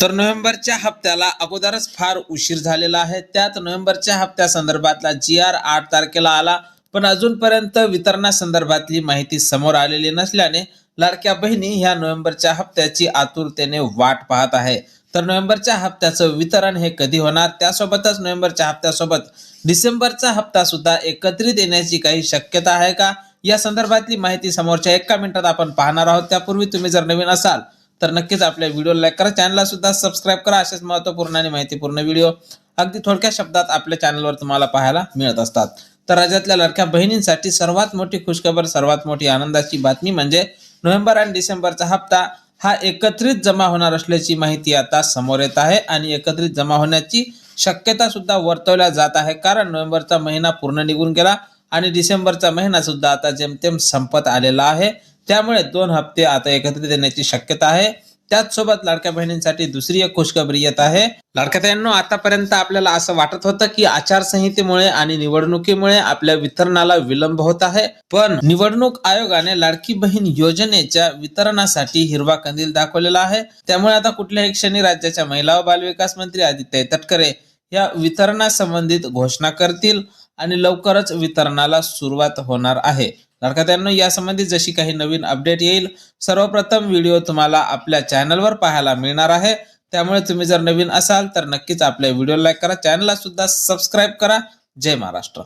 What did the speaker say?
तर नोव्हेंबरच्या हप्त्याला अगोदरच फार उशीर झालेला आहे. त्यात नोव्हेंबरच्या हप्त्या संदर्भातला जी आर आठ तारखेला आला. पण अजूनपर्यंत वितरणासंदर्भातली माहिती समोर आलेली नसल्याने लाडक्या बहिणी ह्या नोव्हेंबरच्या हप्त्याची आतुरतेने वाट पाहत आहे. तर नोव्हेंबरच्या हप्त्याचं वितरण हे कधी होणार? त्यासोबतच नोव्हेंबरच्या हप्त्यासोबत डिसेंबरचा हप्ता सुद्धा एकत्रित येण्याची काही शक्यता आहे का? या संदर्भातली माहिती समोरच्या एका मिनिटात आपण पाहणार आहोत. त्यापूर्वी तुम्ही जर नवीन असाल तर नक्कीच आपल्या व्हिडिओ लाईक करा. चॅनलला सुद्धा सबस्क्राईब करा. असेच महत्त्वपूर्ण आणि माहितीपूर्ण व्हिडिओ अगदी थोडक्या शब्दात आपल्या चॅनलवर तुम्हाला पाहायला मिळत असतात. तर राज्यातल्या लड़क्या बहिणींसाठी सर्वात मोठी खुशखबर सर्वात मोठी आनंदाची बातमी म्हणजे नोव्हेंबर आणि डिसेंबरचा हप्ता हा एकत्रित जमा होणार असल्याची माहिती आता समोर येत आहे आणि एकत्रित जमा होण्याची शक्यता सुद्धा वर्तवल्या जात आहे. कारण नोव्हेंबरचा महिना पूर्ण निघून गेला आणि डिसेंबरचा महिना सुद्धा आता जेमतेम संपत आलेला आहे. त्यामुळे दोन हप्ते आता एकत्रित येण्याची शक्यता आहे. त्याचसोबत लाडक्या बहिणींसाठी दुसरी एक खुशखबरी येत आहे. लाडक्या आतापर्यंत आपल्याला असं वाटत होतं की आचारसंहितेमुळे आणि निवडणुकीमुळे आपल्या वितरणाला विलंब होत आहे. पण निवडणूक आयोगाने लाडकी बहीण योजनेच्या वितरणासाठी हिरवा कंदील दाखवलेला आहे. त्यामुळे आता कुठल्याही क्षणी राज्याच्या महिला व बालविकास मंत्री आदित्य तटकरे या वितरणासंबंधित घोषणा करतील. आणि लवकरच वितरणाला सुरुवात होणार आहे. लाडका यासंबंधी जशी काही नवीन अपडेट येईल सर्वप्रथम व्हिडिओ तुम्हाला आपल्या चॅनलवर पाहायला मिळणार आहे. त्यामुळे तुम्ही जर नवीन असाल तर नक्कीच आपल्या व्हिडिओ लाईक करा. चॅनलला सुद्धा सबस्क्राईब करा. जय महाराष्ट्र.